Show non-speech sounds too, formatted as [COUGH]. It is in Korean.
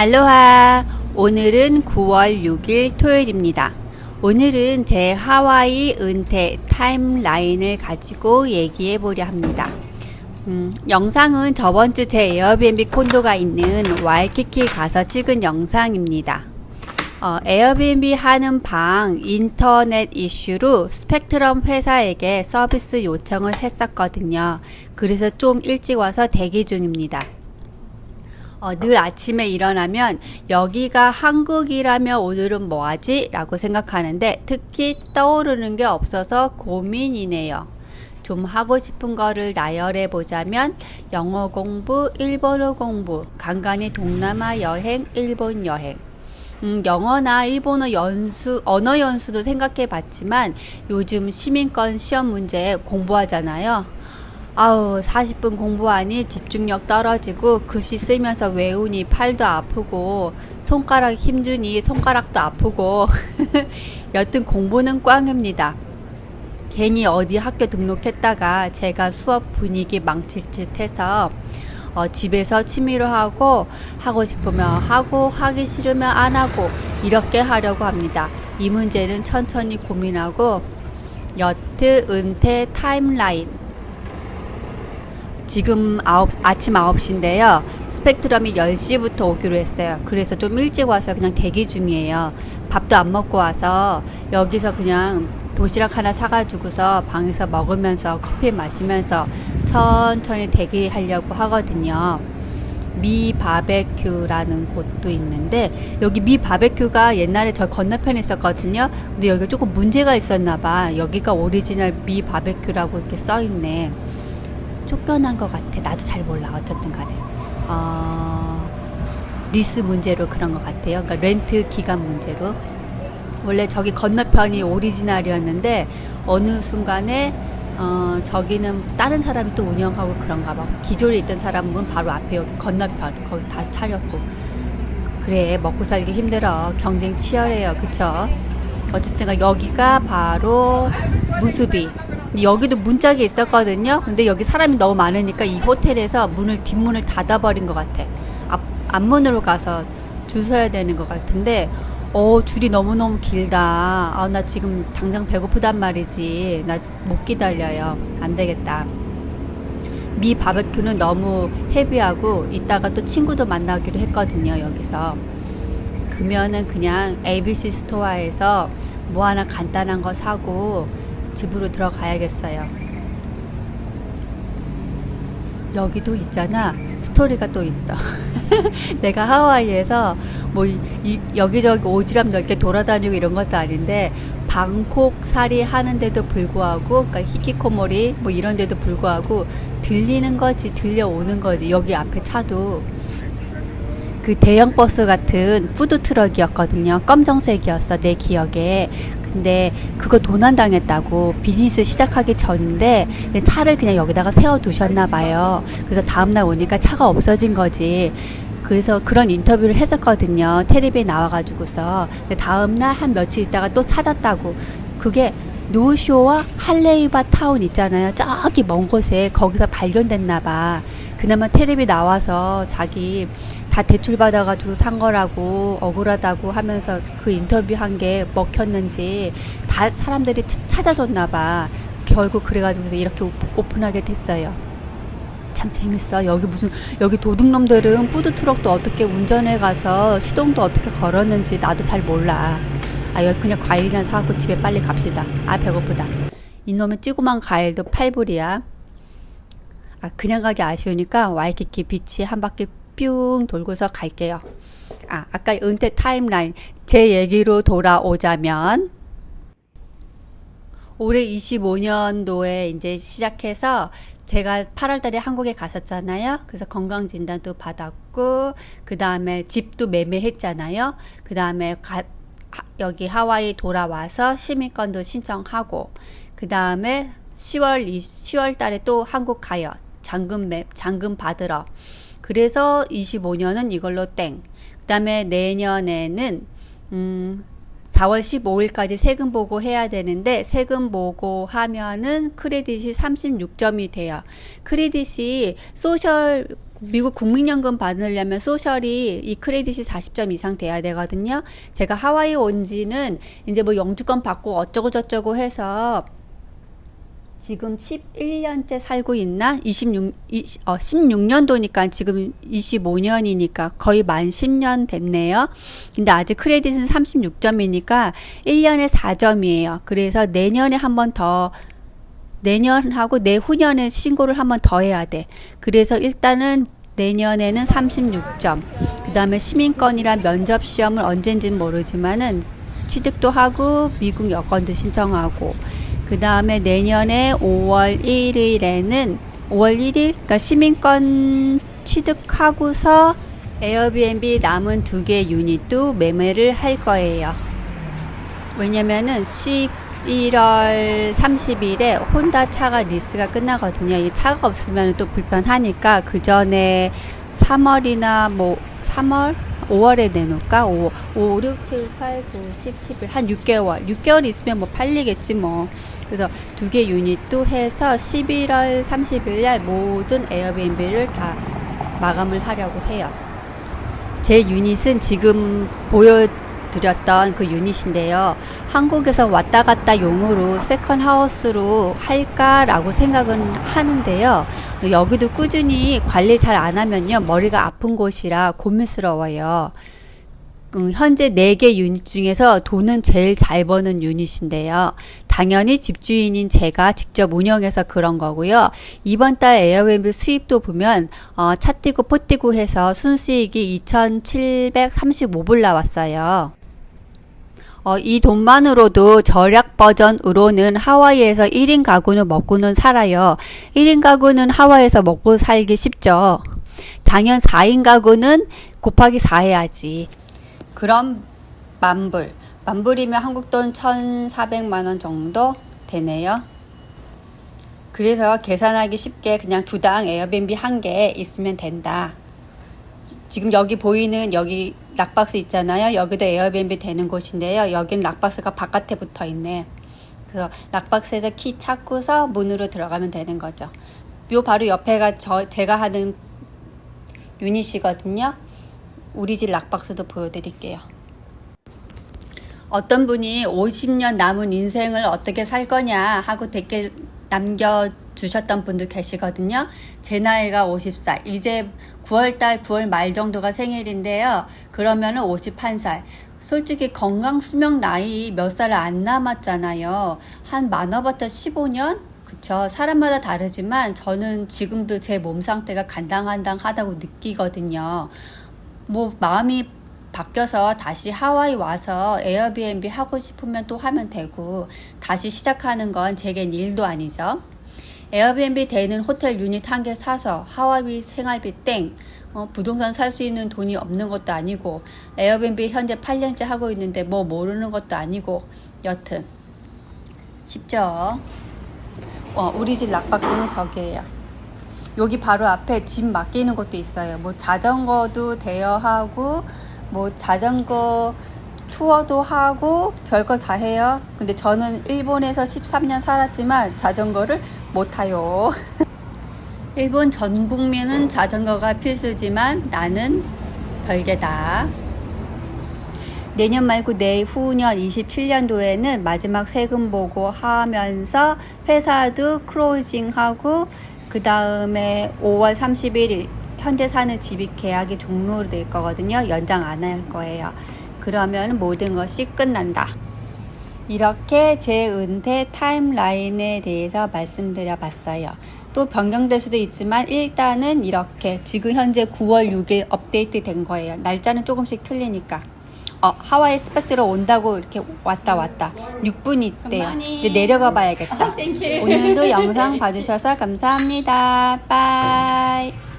알로하! 오늘은 9월 6일 토요일입니다. 오늘은 제 하와이 은퇴 타임라인을 가지고 얘기해 보려 합니다. 음, 영상은 저번 주 제 에어비앤비 콘도가 있는 와이키키 가서 찍은 영상입니다. 어, 에어비앤비 하는 방 인터넷 이슈로 스펙트럼 회사에게 서비스 요청을 했었거든요. 그래서 좀 일찍 와서 대기 중입니다. 어, 늘 아침에 일어나면 여기가 한국이라면 오늘은 뭐하지? 라고 생각하는데 특히 떠오르는 게 없어서 고민이네요. 좀 하고 싶은 거를 나열해 보자면 영어 공부, 일본어 공부, 간간히 동남아 여행, 일본 여행. 음, 영어나 일본어 연수, 언어 연수도 생각해 봤지만 요즘 시민권 시험 문제 공부하잖아요. 아우 40분 공부하니 집중력 떨어지고 글씨 쓰면서 외우니 팔도 아프고 손가락 힘주니 손가락도 아프고 [LAUGHS] 여튼 공부는 꽝입니다. 괜히 어디 학교 등록했다가 제가 수업 분위기 망칠 듯 해서 어, 집에서 취미로 하고 하고 싶으면 하고 하기 싫으면 안 하고 이렇게 하려고 합니다. 이 문제는 천천히 고민하고 여트 은퇴 타임라인 지금 아홉, 아침 9시인데요. 스펙트럼이 10시부터 오기로 했어요. 그래서 좀 일찍 와서 그냥 대기 중이에요. 밥도 안 먹고 와서 여기서 그냥 도시락 하나 사가지고서 방에서 먹으면서 커피 마시면서 천천히 대기하려고 하거든요. 미 바베큐라는 곳도 있는데 여기 미 바베큐가 옛날에 저 건너편에 있었거든요. 근데 여기가 조금 문제가 있었나 봐. 여기가 오리지널 미 바베큐라고 이렇게 써 있네. 쫓겨난 것 같아. 나도 잘 몰라. 어쨌든 간에. 어, 리스 문제로 그런 것 같아요. 그러니까 렌트 기간 문제로. 원래 저기 건너편이 오리지널이었는데 어느 순간에 어, 저기는 다른 사람이 또 운영하고 그런가 봐. 기존에 있던 사람은 바로 앞에 여기 건너편 거기 다시 차렸고. 그래 먹고 살기 힘들어. 경쟁 치열해요. 그쵸? 어쨌든 여기가 바로 무수비 여기도 문짝이 있었거든요. 근데 여기 사람이 너무 많으니까 이 호텔에서 문을 뒷문을 닫아버린 것 같아. 앞 앞문으로 가서 줄 서야 되는 것 같은데 어 줄이 너무 너무 길다. 아 나 지금 당장 배고프단 말이지. 나 못 기다려요. 안 되겠다. 미 바베큐는 너무 헤비하고 이따가 또 친구도 만나기로 했거든요. 여기서. 그러면은 그냥 ABC 스토어에서 뭐 하나 간단한 거 사고 집으로 들어가야겠어요. 여기도 있잖아. 스토리가 또 있어. [LAUGHS] 내가 하와이에서 뭐 이, 이, 여기저기 오지랖 넓게 돌아다니고 이런 것도 아닌데 방콕 살이 하는데도 불구하고 그러니까 히키코모리 뭐 이런 데도 불구하고 들리는 거지 들려오는 거지 여기 앞에 차도 그 대형 버스 같은 푸드 트럭이었거든요. 검정색이었어 내 기억에. 근데 그거 도난당했다고 비즈니스 시작하기 전인데 차를 그냥 여기다가 세워 두셨나 봐요. 그래서 다음 날 오니까 차가 없어진 거지. 그래서 그런 인터뷰를 했었거든요. 텔레비에 나와가지고서. 근데 다음 날 한 며칠 있다가 또 찾았다고. 그게 노쇼와 할레이바 타운 있잖아요. 저기 먼 곳에 거기서 발견됐나 봐. 그나마 텔레비 나와서 자기 다 대출 받아가지고 산 거라고 억울하다고 하면서 그 인터뷰 한 게 먹혔는지 다 사람들이 찾아줬나 봐. 결국 그래가지고 이렇게 오픈하게 됐어요. 참 재밌어. 여기 무슨 여기 도둑놈들은 푸드 트럭도 어떻게 운전해 가서 시동도 어떻게 걸었는지 나도 잘 몰라. 아 여기 그냥 과일이나 사갖고 집에 빨리 갑시다. 아 배고프다. 이놈의 찌고만 과일도 8불이야. 아 그냥 가기 아쉬우니까 와이키키 비치 한 바퀴 뿅 돌고서 갈게요. 아, 아까 은퇴 타임라인 제 얘기로 돌아오자면 올해 25년도에 이제 시작해서 제가 8월 달에 한국에 갔었잖아요. 그래서 건강 진단도 받았고 그다음에 집도 매매했잖아요. 그다음에 가, 여기 하와이 돌아와서 시민권도 신청하고 그다음에 10월 10월 달에 또 한국 가요. 잔금 매, 잔금 받으러. 그래서 25년은 이걸로 땡. 그 다음에 내년에는, 음, 4월 15일까지 세금 보고 해야 되는데 세금 보고 하면은 크레딧이 36점이 돼요. 크레딧이 소셜 미국 국민연금 받으려면 소셜이 이 크레딧이 40점 이상 돼야 되거든요. 제가 하와이 온 지는 이제 뭐 영주권 받고 어쩌고 저쩌고 해서 지금 11년째 살고 있나? 26, 20, 어, 16년도니까 지금 25년이니까 거의 만 10년 됐네요. 근데 아직 크레딧은 36점이니까 1년에 4점이에요. 그래서 내년에 한 번 더 내년하고 내후년에 신고를 한 번 더 해야 돼. 그래서 일단은 내년에는 36점. 그 다음에 시민권이란 면접 시험을 언젠지는 모르지만은 취득도 하고 미국 여권도 신청하고 그 다음에 내년에 5월 1일에는 5월 1일 그러니까 시민권 취득하고서 에어비앤비 남은 두 개 유닛도 매매를 할 거예요. 왜냐면은 11월 30일에 혼다 차가 리스가 끝나거든요. 이 차가 없으면 또 불편하니까 그 전에 3월이나 뭐 3월 5월에 내놓을까? 5, 5, 6, 7, 8, 9, 10, 11, 한 6개월. 6개월 있으면 뭐 팔리겠지 뭐. 그래서 두 개 유닛도 해서 11월 30일 날 모든 에어비앤비를 다 마감을 하려고 해요. 제 유닛은 지금 보여 드렸던 그 유닛인데요. 한국에서 왔다 갔다 용으로 세컨 하우스로 할까라고 생각은 하는데요. 여기도 꾸준히 관리 잘 안 하면요. 머리가 아픈 곳이라 고민스러워요. 음, 현재 4개 유닛 중에서 돈은 제일 잘 버는 유닛인데요. 당연히 집주인인 제가 직접 운영해서 그런 거고요. 이번 달 에어웨비 수입도 보면 어, 차 띄고 포 띄고 해서 순수익이 2,735불 나왔어요. 어, 이 돈만으로도 절약 버전으로는 하와이에서 1인 가구는 먹고는 살아요. 1인 가구는 하와이에서 먹고 살기 쉽죠. 당연 4인 가구는 곱하기 4 해야지. 그럼 만불. 만불이면 한국 돈 1,400만 원 정도 되네요. 그래서 계산하기 쉽게 그냥 두 당 에어비앤비 한 개 있으면 된다. 지금 여기 보이는 여기 락박스 있잖아요. 여기도 에어비앤비 되는 곳인데요. 여기는 락박스가 바깥에 붙어 있네. 그래서 락박스에서 키 찾고서 문으로 들어가면 되는 거죠. 요 바로 옆에가 저 제가 하는 유닛이거든요. 우리 집 락박스도 보여드릴게요. 어떤 분이 50년 남은 인생을 어떻게 살 거냐 하고 댓글 남겨주셨던 분들 계시거든요. 제 나이가 50살. 이제 9월달, 9월 말 정도가 생일인데요. 그러면은 51살. 솔직히 건강 수명 나이 몇 살 안 남았잖아요. 한 많아봤자 15년? 그쵸. 사람마다 다르지만 저는 지금도 제 몸 상태가 간당간당하다고 느끼거든요. 뭐 마음이 바뀌어서 다시 하와이 와서 에어비앤비 하고 싶으면 또 하면 되고 다시 시작하는 건 제겐 일도 아니죠. 에어비앤비 되는 호텔 유닛 한 개 사서 하와이 생활비 땡 어, 부동산 살 수 있는 돈이 없는 것도 아니고 에어비앤비 현재 8년째 하고 있는데 뭐 모르는 것도 아니고 여튼 쉽죠. 어, 우리 집 락박스는 저기예요. 여기 바로 앞에 집 맡기는 곳도 있어요. 뭐 자전거도 대여하고 뭐 자전거 투어도 하고 별걸 다 해요. 근데 저는 일본에서 13년 살았지만 자전거를 못 타요. [LAUGHS] 일본 전 국민은 자전거가 필수지만 나는 별개다. 내년 말고 내후년 27년도에는 마지막 세금 보고 하면서 회사도 크로징하고 그 다음에 5월 31일 현재 사는 집이 계약이 종료될 거거든요. 연장 안 할 거예요. 그러면 모든 것이 끝난다. 이렇게 제 은퇴 타임라인에 대해서 말씀드려 봤어요. 또 변경될 수도 있지만 일단은 이렇게 지금 현재 9월 6일 업데이트 된 거예요. 날짜는 조금씩 틀리니까. 어, 하와이 스펙트로 온다고 이렇게 왔다 왔다. 6분 있대요. 이제 내려가 봐야겠다. [LAUGHS] 오늘도 영상 봐주셔서 감사합니다. 빠이.